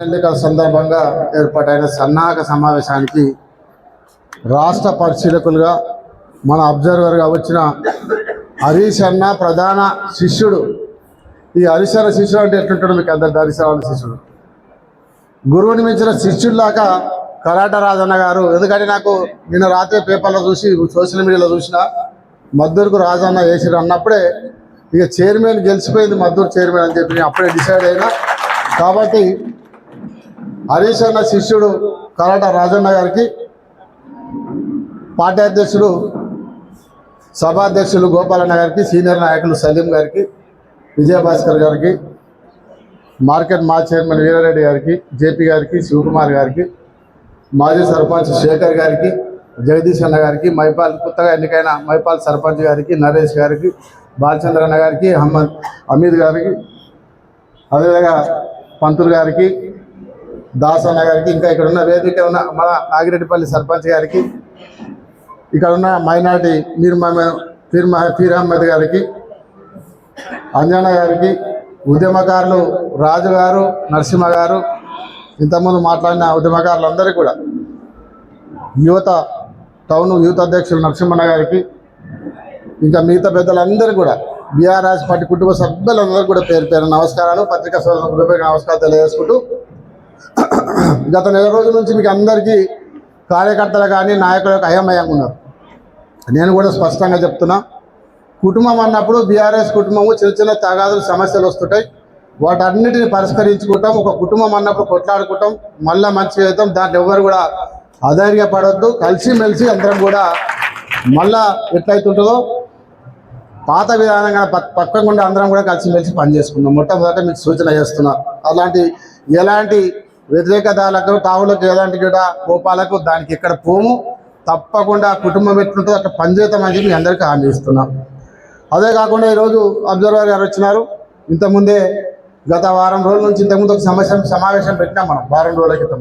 ఎన్నికల సందర్భంగా ఏర్పాటైన సన్నాహక సమావేశానికి రాష్ట్ర పరిశీలకులుగా మన అబ్జర్వర్గా వచ్చిన హరీష్ అన్న ప్రధాన శిష్యుడు. ఈ హరీష్ అన్న శిష్యుడు అంటే ఎట్లుంటాడు మీకు అందరు హరీష్ శిష్యుడు. గురువుని మించిన శిష్యుల్లాగా కరాట రాజన్న గారు ఎందుకంటే నాకు నిన్న రాత్రి పేపర్లో చూసి సోషల్ మీడియాలో చూసిన మద్దూరుకు రాజన్న వేసిరు అన్నప్పుడే ఇక చైర్మన్ గెలిచిపోయింది మద్దూరు చైర్మన్ అని చెప్పి అప్పుడే డిసైడ్ అయినా. కాబట్టి హరీష్ అన్న శిష్యుడు కరాట రాజన్న గారికి పార్టీ అధ్యక్షుడు సభాధ్యక్షులు గోపాలన్న గారికి సీనియర్ నాయకులు సలీం గారికి విజయభాస్కర్ గారికి మార్కెట్ మా చైర్మన్ వీరారెడ్డి గారికి జేపీ గారికి శివకుమార్ గారికి మాజీ సర్పంచ్ శేఖర్ గారికి జగదీష్ అన్న గారికి మైపాల్ కొత్తగా ఎన్నికైన మైపాల్ సర్పంచ్ గారికి నరేష్ గారికి బాలచంద్రన్న గారికి అహ్మద్ అమీద్ గారికి అదేవిధంగా పంతులు గారికి దాసన్న గారికి ఇంకా ఇక్కడ ఉన్న వేదిక ఉన్న మన నాగిరెడ్డిపల్లి సర్పంచ్ గారికి ఇక్కడ ఉన్న మైనార్టీ మీర్ మహమ్మద్ ఫీర్ అహ్మద్ గారికి అంజన గారికి ఉద్యమకారులు రాజు గారు నరసింహ గారు ఇంతకుముందు మాట్లాడిన ఉద్యమకారులందరికీ కూడా యువత టౌన్ యూత్ అధ్యక్షులు నరసింహన్న గారికి ఇంకా మిగతా పెద్దలందరూ కూడా బీఆర్ఎస్ పార్టీ కుటుంబ సభ్యులందరూ కూడా పేరు పేరు నమస్కారాలు పత్రికా సోదరులకు నమస్కారాలు తెలియజేసుకుంటూ గత నెల రోజుల నుంచి మీకు అందరికీ కార్యకర్తలు కానీ నాయకులకు అయమయంగా ఉన్నారు. నేను కూడా స్పష్టంగా చెప్తున్నా కుటుంబం అన్నప్పుడు బీఆర్ఎస్ కుటుంబము చిన్న చిన్న తగాదులు సమస్యలు వస్తుంటాయి. వాటన్నిటిని పరిష్కరించుకుంటాం ఒక కుటుంబం అన్నప్పుడు కొట్లాడుకుంటాం మళ్ళీ మంచిగా అవుతాం దాంట్లో ఎవరు కూడా అధైర్యపడద్దు. కలిసిమెలిసి అందరం కూడా మళ్ళా ఎట్లయితుంటుందో పాత విధానంగా పక్కకుండా అందరం కూడా కలిసిమెలిసి పనిచేసుకుందాం. మొట్టమొదట మీకు సూచన చేస్తున్నా అలాంటి ఎలాంటి వ్యతిరేకతలకు తావులకు ఎలాంటి కూడా కోపాలకు దానికి ఇక్కడ పోము. తప్పకుండా కుటుంబం ఎట్లుంటుందో అట్లా అని చెప్పి అందరికీ హామీ ఇస్తున్నాం. అదే కాకుండా ఈరోజు అబ్జర్వర్ గారు వచ్చినారు. ఇంతకుముందే గత వారం రోజుల నుంచి ఇంతకుముందు ఒక సమస్య సమావేశం పెట్టినాం మనం వారం రోజుల క్రితం.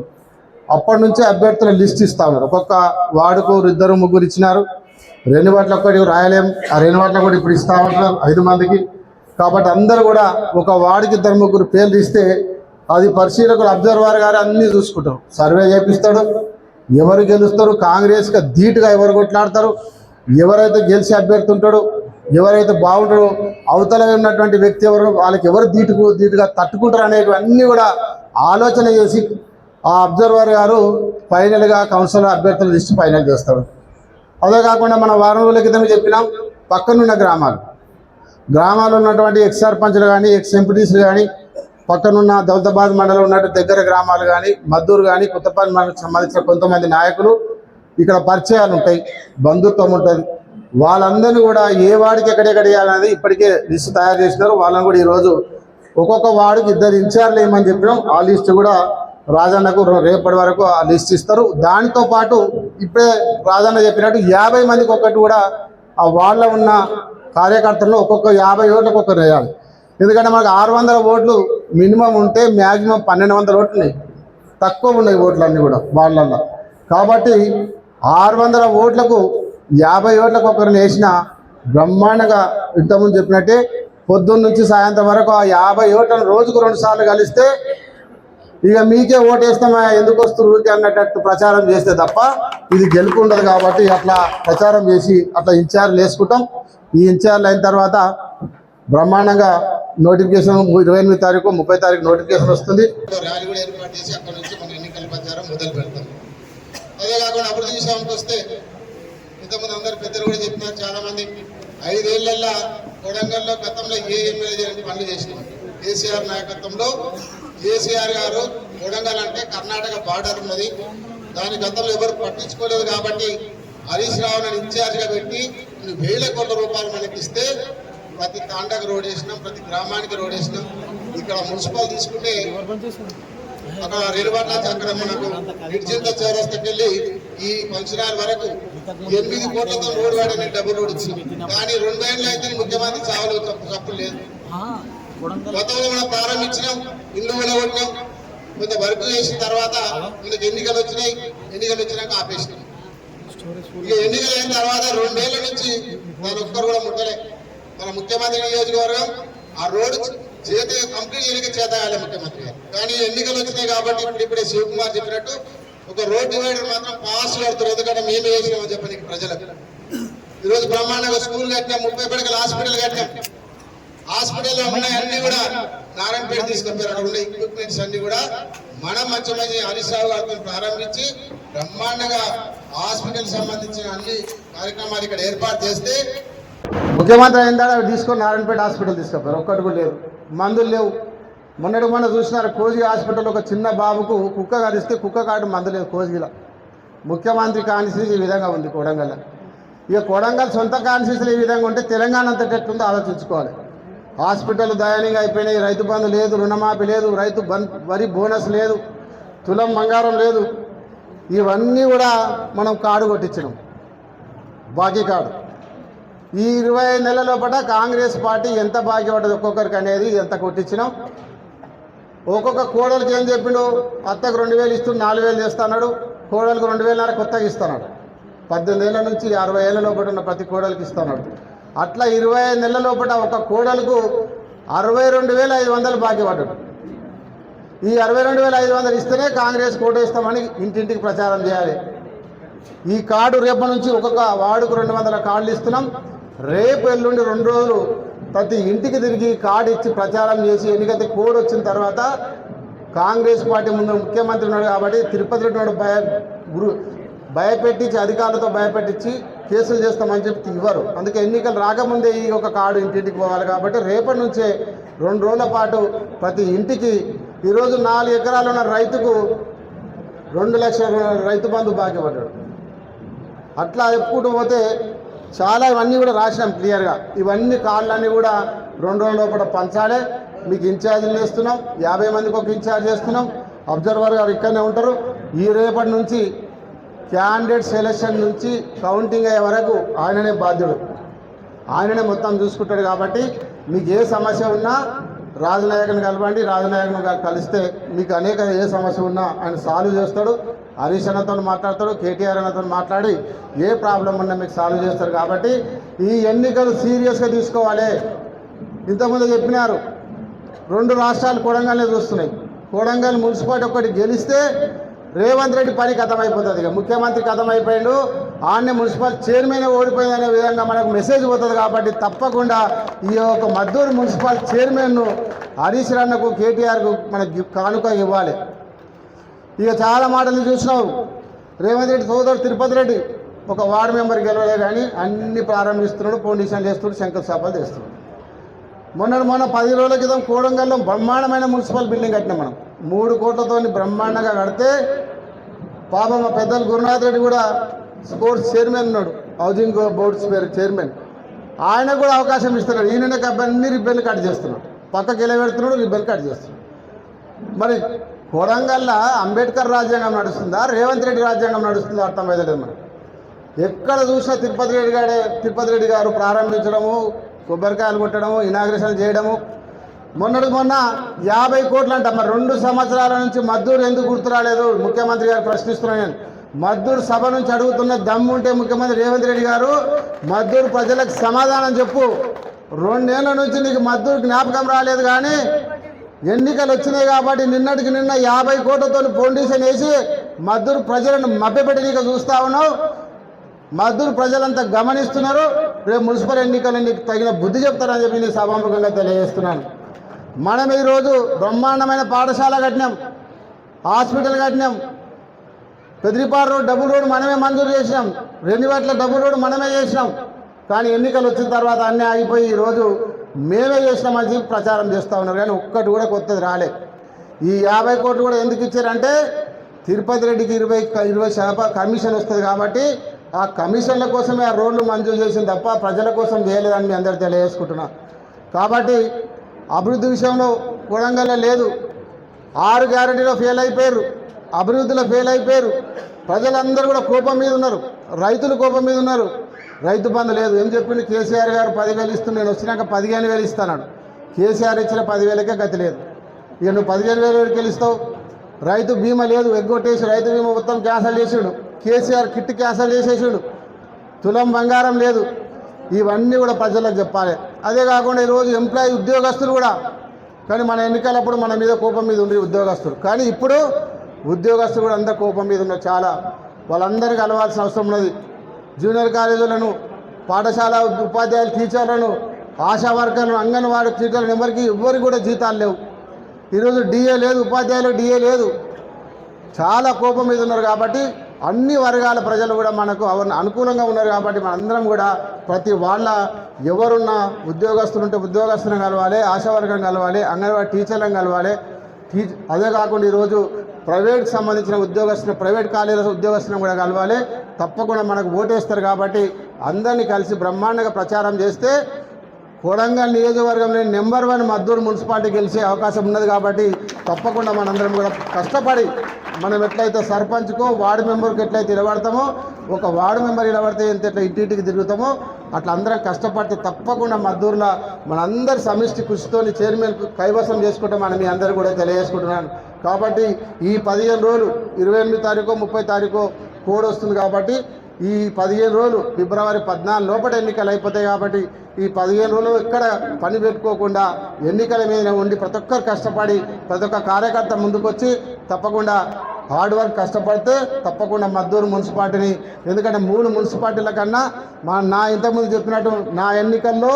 అప్పటి నుంచే అభ్యర్థుల లిస్ట్ ఇస్తా ఉన్నారు. ఒక్కొక్క వార్డుకు ఇద్దరు ముగ్గురు ఇచ్చినారు. రెండు వాటిలో ఒకటి రాయలేం. ఆ రెండు వాటిలో కూడా ఇప్పుడు ఇస్తా ఉంటున్నారు ఐదు మందికి. కాబట్టి అందరూ కూడా ఒక వార్డుకి ఇద్దరు ముగ్గురు పేర్లు ఇస్తే అది పరిశీలకులు అబ్జర్వర్ గారు అన్నీ చూసుకుంటారు. సర్వే చేపిస్తాడు. ఎవరు గెలుస్తారు? కాంగ్రెస్గా ధీటుగా ఎవరు కొట్లాడతారు? ఎవరైతే గెలిచి అభ్యర్థి ఉంటాడో ఎవరైతే బాగుంటాడో అవతల ఉన్నటువంటి వ్యక్తి ఎవరు వాళ్ళకి ఎవరు ధీటుకు ధీటుగా తట్టుకుంటారు అనేవి అన్నీ కూడా ఆలోచన చేసి ఆ అబ్జర్వర్ గారు ఫైనల్గా కౌన్సిలర్ అభ్యర్థుల లిస్ట్ ఫైనల్ చేస్తాడు అదే కాకుండా మన వారం రోజుల క్రితమే చెప్పినాం పక్కనున్న గ్రామాలు. గ్రామాల్లో ఉన్నటువంటి ఎక్స్ సర్పంచ్లు కానీ ఎక్స్ ఎంపీటీసీలు కానీ పక్కనున్న దౌలతాబాద్ మండలం ఉన్నటువంటి దగ్గర గ్రామాలు కానీ మద్దూరు కానీ కొత్తపల్లి మండలం సంబంధించిన కొంతమంది నాయకులు ఇక్కడ పరిచయాలు ఉంటాయి బంధుత్వం ఉంటుంది. వాళ్ళందరినీ కూడా ఏ వాడికి ఎక్కడెక్కడ వేయాలనేది ఇప్పటికే లిస్టు తయారు చేసినారు. వాళ్ళని కూడా ఈరోజు ఒక్కొక్క వాడికి ఇద్దరు ఇన్ఛార్జ్లు ఏమని చెప్పినాం ఆ లిస్ట్ కూడా రాజన్నకు రేపటి వరకు ఆ లిస్ట్ ఇస్తారు. దానితో పాటు ఇప్పుడే రాజన్న చెప్పినట్టు యాభై మందికి ఒక్కటి కూడా ఆ వాళ్ళ ఉన్న కార్యకర్తలను ఒక్కొక్క యాభై ఓట్లకు ఒక్కరు వేయాలి. ఎందుకంటే మనకు ఆరు వందల ఓట్లు మినిమం ఉంటే మ్యాక్సిమం పన్నెండు వందల ఓట్లు ఉన్నాయి. తక్కువ ఉన్నాయి ఓట్లు అన్నీ కూడా వాళ్ళల్లో కాబట్టి ఆరు వందల ఓట్లకు యాభై ఓట్లకు ఒకరిని వేసిన బ్రహ్మాండంగా ఇంతకుముందు చెప్పినట్టే పొద్దున్న నుంచి సాయంత్రం వరకు ఆ యాభై ఓట్లను రోజుకు రెండు సార్లు కలిస్తే ఇక మీకే ఓటేస్తామా ఎందుకు వస్తారు ఊరికే అన్నట్టు ప్రచారం చేస్తే తప్ప ఇది గెలుపు ఉండదు కాబట్టి అట్లా ప్రచారం చేసి అట్లా ఇన్ఛార్జ్లు వేసుకుంటాం. ఈ ఇన్ఛార్జ్లు అయిన తర్వాత బ్రహ్మాండంగా నోటిఫికేషన్ ఇరవై ఎనిమిది తారీఖు ముప్పై తారీఖు నోటిఫికేషన్ వస్తుంది. ర్యాలీ కూడా ఏర్పాటు చేసి అక్కడ నుంచి మన ఎన్నికల ప్రచారం మొదలు పెడతాం. అదే కాకుండా అభివృద్ధి విషయానికి వస్తే ఇంతకుముందు అందరు పెద్దలు కూడా చెప్పినారు చాలా మంది ఐదేళ్ళలో కొడంగల్లో గతంలో ఏ ఎమ్మెల్యే చేయని పనులు చేసినాం. కేసీఆర్ నాయకత్వంలో కేసీఆర్ గారు కొడంగల్ అంటే కర్ణాటక బార్డర్ ఉన్నది. దాని గతంలో ఎవరు పట్టించుకోలేదు కాబట్టి హరీష్ రావుని ఇన్ఛార్జ్గా పెట్టి కొన్ని వేల కోట్ల రూపాయలు మనకి ఇస్తే ప్రతి తాండకు రోడ్ వేసినాం ప్రతి గ్రామానికి రోడ్ వేసినాం. ఇక్కడ మున్సిపల్ తీసుకుంటే అక్కడ రేలుబాట్ల అక్కడ మనకు నిర్జింత చౌరస్తకి వెళ్ళి ఈ ఫంక్షన్ హాల్ వరకు ఎనిమిది కోట్లతో రోడ్ వాడిన డబుల్ రోడ్ ఇచ్చింది కానీ రెండు ఏళ్ళు అయితే ముఖ్యమంత్రి చావలు తప్పు లేదు. గతంలో మనం ప్రారంభించినాం ఇల్లు కొనగొట్టినాం. కొంత వర్క్ చేసిన తర్వాత మనకి ఎన్నికలు వచ్చినాయి. ఎన్నికలు వచ్చినాక ఆపేసినాం. ఇక ఎన్నికలు అయిన తర్వాత రెండేళ్ళ నుంచి దాని ఒక్కరు కూడా ముట్టలే. మన ముఖ్యమంత్రి నియోజకవర్గం ఆ రోడ్డు చేతి కంప్లీట్ ఎన్నిక చేతాయాలి ముఖ్యమంత్రి గారు. కానీ ఎన్నికలు వచ్చినాయి కాబట్టి ఇప్పుడు ఇప్పుడే శివకుమార్ చెప్పినట్టు ఒక రోడ్ డివైడర్ మాత్రం పాస్ కడుతున్నారు ఎందుకంటే మేమే వేసినామని చెప్పండి ప్రజలకు. ఈరోజు బ్రహ్మాండంగా స్కూల్ కట్టాం ముప్పై పడకల హాస్పిటల్ కట్టినాం. హాస్పిటల్లో ఉన్నాయి అన్ని కూడా నారాయణపేట తీసుకొచ్చారు. అక్కడ ఉన్న ఎక్విప్మెంట్స్ అన్ని కూడా మనం మంచి మంచి హరీష్ రావు గారితో ప్రారంభించి బ్రహ్మాండంగా హాస్పిటల్ సంబంధించిన అన్ని కార్యక్రమాలు ఇక్కడ ఏర్పాటు చేస్తే ముఖ్యమంత్రి అయిన తర్వాత తీసుకొని నారాయణపేట హాస్పిటల్ తీసుకుపోయారు ఒక్కటి కూడా లేరు మందులు లేవు. మొన్నటి మొన్న చూసినారు కోజి హాస్పిటల్ ఒక చిన్న బాబుకు కుక్క కరిస్తే కుక్క కాటు మందు లేదు కోజిలో. ముఖ్యమంత్రి కాన్స్టిట్యూన్సీ ఈ విధంగా ఉంది కొడంగల్. ఇక కొడంగల్ సొంత కాన్స్టిట్యూన్సీలు ఈ విధంగా ఉంటే తెలంగాణ అంతటట్టుందో ఆలోచించుకోవాలి. హాస్పిటల్ దయానంగా అయిపోయినాయి రైతు బంధు లేదు రుణమాఫీ లేదు రైతు బంద్ వరి బోనస్ లేదు తులం బంగారం లేదు. ఇవన్నీ కూడా మనం కాడు కొట్టించినాం. బాకీ కాడు. ఈ ఇరవై నెలల లోపల కాంగ్రెస్ పార్టీ ఎంత బాకీ పడ్డది ఒక్కొక్కరికి అనేది ఎంత కొట్టించినాం. ఒక్కొక్క కోడలికి ఏం చెప్పిండు? అత్తకు రెండు వేలు ఇస్తూ నాలుగు వేలు చేస్తున్నాడు కోడలకు రెండు వేలన్నర కొత్తగా ఇస్తున్నాడు పద్దెనిమిది ఏళ్ళ నుంచి అరవై ఏళ్ళ లోపల ఉన్న ప్రతి కోడలికి ఇస్తున్నాడు అట్లా ఇరవై ఐదు నెలల లోపల ఒక కోడలకు అరవై రెండు వేల ఐదు వందలు బాకీ పడ్డాడు ఈ అరవై రెండు వేల ఐదు వందలు ఇస్తేనే కాంగ్రెస్ కోటేస్తామని ఇంటింటికి ప్రచారం చేయాలి. ఈ కార్డు రేపటి నుంచి ఒక్కొక్క వార్డుకు రెండు వందల కార్డులు ఇస్తున్నాం. రేపు ఎల్లుండి రెండు రోజులు ప్రతి ఇంటికి తిరిగి కార్డు ఇచ్చి ప్రచారం చేసి ఎన్నికైతే కోడ్ వచ్చిన తర్వాత కాంగ్రెస్ పార్టీ ముందు ముఖ్యమంత్రి ఉన్నాడు కాబట్టి తిరుపతిలో ఉన్నాడు భయ గురు భయపెట్టించి అధికారులతో భయపెట్టించి కేసులు చేస్తామని చెప్పి ఇవ్వరు. అందుకే ఎన్నికలు రాకముందే ఈ ఒక కార్డు ఇంటింటికి పోవాలి కాబట్టి రేపటి నుంచే రెండు రోజుల పాటు ప్రతి ఇంటికి ఈరోజు నాలుగు ఎకరాలు ఉన్న రైతుకు రెండు లక్షల రైతు బంధు బాకీ పడ్డాడు. అట్లా చెప్పుకుంటూ పోతే చాలా ఇవన్నీ కూడా రాసినాం క్లియర్గా. ఇవన్నీ కార్డులన్నీ కూడా రెండు రోజుల లోపల పంచాలే. మీకు ఇన్ఛార్జీలు చేస్తున్నాం యాభై మందికి ఒక ఇన్ఛార్జ్ చేస్తున్నాం. అబ్జర్వర్ గారు ఇక్కడనే ఉంటారు. ఈ రేపటి నుంచి క్యాండిడేట్ సెలెక్షన్ నుంచి కౌంటింగ్ అయ్యే వరకు ఆయననే బాధ్యుడు. ఆయననే మొత్తం చూసుకుంటాడు కాబట్టి మీకు ఏ సమస్య ఉన్నా రాజనాయకుని కలవండి రాజనాయకుని కలిస్తే మీకు అనేక ఏ సమస్య ఉన్నా ఆయన సాల్వ్ చేస్తాడు. హరీష్ అన్నతో మాట్లాడతాడు కేటీఆర్ అన్నతో మాట్లాడి ఏ ప్రాబ్లం ఉన్నా మీకు సాల్వ్ చేస్తారు కాబట్టి ఈ ఎన్నికలు సీరియస్గా తీసుకోవాలి. ఇంతకుముందు చెప్పినారు రెండు రాష్ట్రాలు కొడంగల్నే చూస్తున్నాయి. కొడంగల్ మున్సిపాలిటీ ఒకటి గెలిస్తే రేవంత్ రెడ్డి పని కథం అయిపోతుంది ఇక. ముఖ్యమంత్రి కథం ఆడనే మున్సిపల్ చైర్మన్ ఓడిపోయింది అనే విధంగా మనకు మెసేజ్ పోతుంది కాబట్టి తప్పకుండా ఈ యొక్క మద్దూరు మున్సిపల్ చైర్మన్ను హరీష్ రాన్నకు కేటీఆర్కు మనకి కానుక ఇవ్వాలి. ఇక చాలా మాటలు చూసినావు. రేవంత్ రెడ్డి సోదరు తిరుపతి రెడ్డి ఒక వార్డు మెంబర్ గెలవలే కానీ అన్ని ప్రారంభిస్తున్నాడు ఫౌండేషన్ చేస్తున్నాడు శంకుస్థాపన చేస్తున్నాడు. మొన్న మొన్న పది రోజుల క్రితం కోడంగల్లో బ్రహ్మాండమైన మున్సిపల్ బిల్డింగ్ కట్టినాం మనం. మూడు కోట్లతో బ్రహ్మాండంగా కడితే పాపం మా పెద్దలు గురునాథ్ రెడ్డి కూడా స్పోర్ట్స్ చైర్మన్ ఉన్నాడు హౌసింగ్ బోర్డ్స్ పేరు చైర్మన్. ఆయన కూడా అవకాశం ఇస్తున్నాడు. ఈయననే అన్ని రిబ్బన్లు కట్ చేస్తున్నాడు. పక్కకి ఎలా పెడుతున్నాడు రిబ్బన్ కట్ చేస్తున్నాడు. మరి కొడంగల్లో అంబేద్కర్ రాజ్యాంగం నడుస్తుందా? రేవంత్ రెడ్డి రాజ్యాంగం నడుస్తుందా? అర్థమైతే మనకు. ఎక్కడ చూసినా తిరుపతి రెడ్డి గారే తిరుపతి రెడ్డి గారు ప్రారంభించడము కొబ్బరికాయలు కొట్టడము ఇనాగ్రేషన్ చేయడము. మొన్నటి మొన్న యాభై కోట్లు అంట మరి రెండు సంవత్సరాల నుంచి మద్దూరు ఎందుకు గుర్తు రాలేదు? ముఖ్యమంత్రి గారు ప్రశ్నిస్తున్నాను నేను. మద్దూరు సభ నుంచి అడుగుతున్న దమ్ము ఉంటే ముఖ్యమంత్రి రేవంత్ రెడ్డి గారు మద్దూరు ప్రజలకు సమాధానం చెప్పు. రెండేళ్ళ నుంచి నీకు మద్దూరు జ్ఞాపకం రాలేదు కానీ ఎన్నికలు వచ్చినాయి కాబట్టి నిన్నటికి నిన్న యాభై కోట్లతో ఫౌండేషన్ వేసి మద్దూరు ప్రజలను మభ్యపెట్టనీక చూస్తా ఉన్నావు. మద్దూరు ప్రజలంతా గమనిస్తున్నారు. రేపు మున్సిపల్ ఎన్నికలు నీకు తగిన బుద్ధి చెప్తారని చెప్పి నేను సభాముఖంగా తెలియజేస్తున్నాను. మనం ఈరోజు బ్రహ్మాండమైన పాఠశాల కట్టినాం. హాస్పిటల్ కట్టినాం. పెద్దిపాడు రోడ్ డబుల్ రోడ్ మనమే మంజూరు చేసినాం. రెండు వేట్ల డబుల్ రోడ్ మనమే చేసినాం. కానీ ఎన్నికలు వచ్చిన తర్వాత అన్నీ ఆగిపోయి ఈరోజు మేమే చేసినామని చెప్పి ప్రచారం చేస్తూ ఉన్నారు కానీ ఒక్కటి కూడా కొత్తది రాలే. ఈ యాభై కోట్లు కూడా ఎందుకు ఇచ్చారంటే తిరుపతి రెడ్డికి ఇరవై ఇరవై శాతం కమిషన్ వస్తుంది కాబట్టి ఆ కమిషన్ల కోసమే ఆ రోడ్లు మంజూరు చేసింది తప్ప ప్రజల కోసం చేయలేదని మీ అందరు తెలియజేసుకుంటున్నా. కాబట్టి అభివృద్ధి విషయంలో కొడంగల్లో లేదు. ఆరు గ్యారెంటీలో ఫెయిల్ అయిపోయారు. అభివృద్ధిలో ఫెయిల్ అయిపోయారు. ప్రజలందరూ కూడా కోపం మీద ఉన్నారు. రైతులు కోపం మీద ఉన్నారు. రైతు బంధు లేదు. ఏం చెప్పింది కేసీఆర్ గారు పదివేలు ఇస్తుంది నేను వచ్చినాక పదిహేను వేలు ఇస్తాను కేసీఆర్ ఇచ్చిన పదివేలకే గతి లేదు. ఇక నువ్వు పదిహేను వేలు వరకు వెళ్ళిస్తావు రైతు బీమా లేదు. ఎగ్గొట్టేసి రైతు బీమా మొత్తం క్యాన్సల్ చేసిండు. కేసీఆర్ కిట్ క్యాన్సల్ చేసేసాడు. తులం బంగారం లేదు. ఇవన్నీ కూడా ప్రజలకు చెప్పాలి. అదే కాకుండా ఈరోజు ఎంప్లాయీ ఉద్యోగస్తులు కూడా కానీ మన ఎన్నికలప్పుడు మన మీద కోపం మీద ఉండి ఉద్యోగస్తులు. కానీ ఇప్పుడు ఉద్యోగస్తులు కూడా అందరు కోపం మీద ఉన్నారు. చాలా. వాళ్ళందరికీ కలవాల్సిన అవసరం ఉన్నది. జూనియర్ కాలేజీలను పాఠశాల ఉపాధ్యాయులు టీచర్లను ఆశా వర్కర్లను అంగన్వాడీ టీచర్లను ఎవరికి ఎవరికి కూడా జీతాలు లేవు. ఈరోజు డిఏ లేదు ఉపాధ్యాయులు డిఏ లేదు. చాలా కోపం మీద ఉన్నారు కాబట్టి అన్ని వర్గాల ప్రజలు కూడా మనకు అనుకూలంగా ఉన్నారు కాబట్టి మనందరం కూడా ప్రతి వాళ్ళ ఎవరున్న ఉద్యోగస్తులు ఉంటే ఉద్యోగస్తులను కలవాలి ఆశావర్గం కలవాలి అంగన్వాడీ టీచర్లను కలవాలి. టీ అదే కాకుండా ఈరోజు ప్రైవేట్ సంబంధించిన ఉద్యోగస్తులు ప్రైవేట్ కాలేజీల ఉద్యోగస్తులను కూడా కలవాలి. తప్పకుండా మనకు ఓటేస్తారు కాబట్టి అందరినీ కలిసి బ్రహ్మాండంగా ప్రచారం చేస్తే కొడంగల్ నియోజకవర్గంలో నెంబర్ వన్ మద్దూరు మున్సిపాలిటీ గెలిచే అవకాశం ఉన్నది కాబట్టి తప్పకుండా మనందరం కూడా కష్టపడి మనం ఎట్లయితే సర్పంచ్కో వార్డు మెంబర్కి ఎట్లయితే నిలబడతామో ఒక వార్డు మెంబర్ నిలబడితే ఎంత ఎట్లా ఇంటింటికి తిరుగుతామో అట్లా అందరం కష్టపడితే తప్పకుండా మద్దూరులో మనందరి సమిష్టి కృషితోని చైర్మన్ కైవసం చేసుకుంటామని మీ అందరూ కూడా తెలియజేసుకుంటున్నాను. కాబట్టి ఈ పదిహేను రోజులు ఇరవై ఎనిమిది తారీఖు ముప్పై తారీఖు కోడ్ వస్తుంది కాబట్టి ఈ పదిహేను రోజులు ఫిబ్రవరి పద్నాలుగు లోపల ఎన్నికలు అయిపోతాయి కాబట్టి ఈ పదిహేను రోజులు ఇక్కడ పని పెట్టుకోకుండా ఎన్నికల మీద ఉండి ప్రతి ఒక్కరు కష్టపడి ప్రతి ఒక్క కార్యకర్త ముందుకొచ్చి తప్పకుండా హార్డ్ వర్క్ కష్టపడితే తప్పకుండా మద్దూరు మున్సిపాలిటీని ఎందుకంటే మూడు మున్సిపాలిటీల కన్నా మా నా ఇంతకుముందు చెప్పినట్టు నా ఎన్నికల్లో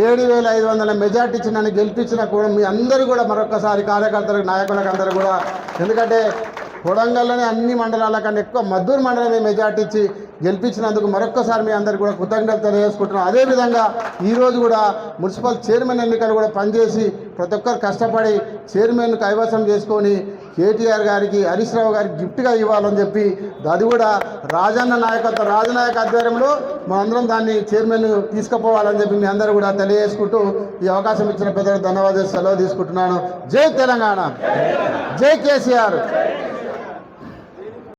ఏడు వేల ఐదు వందల మెజార్టీ ఇచ్చి నన్ను గెలిపించిన కూడా మీ అందరూ కూడా మరొకసారి కార్యకర్తలకు నాయకులకు అందరూ కూడా ఎందుకంటే కొడంగల్లోనే అన్ని మండలాల కన్నా ఎక్కువ మద్దూరు మండలమే మెజార్టీ ఇచ్చి గెలిపించినందుకు మరొక్కసారి మీ అందరికీ కూడా కృతజ్ఞతలు తెలియజేసుకుంటున్నాం. అదేవిధంగా ఈరోజు కూడా మున్సిపల్ చైర్మన్ ఎన్నికలు కూడా పనిచేసి ప్రతి ఒక్కరు కష్టపడి చైర్మన్ కైవసం చేసుకొని కేటీఆర్ గారికి హరీష్ రావు గారికి గిఫ్ట్గా ఇవ్వాలని చెప్పి అది కూడా రాజన్న నాయకత్వ రాజనాయక ఆధ్వర్యంలో మనందరం దాన్ని చైర్మన్ తీసుకుపోవాలని చెప్పి మీ అందరూ కూడా తెలియజేసుకుంటూ ఈ అవకాశం ఇచ్చిన పెద్దలకు ధన్యవాదాలు సెలవు తీసుకుంటున్నాను. జై తెలంగాణ. జై కేసీఆర్.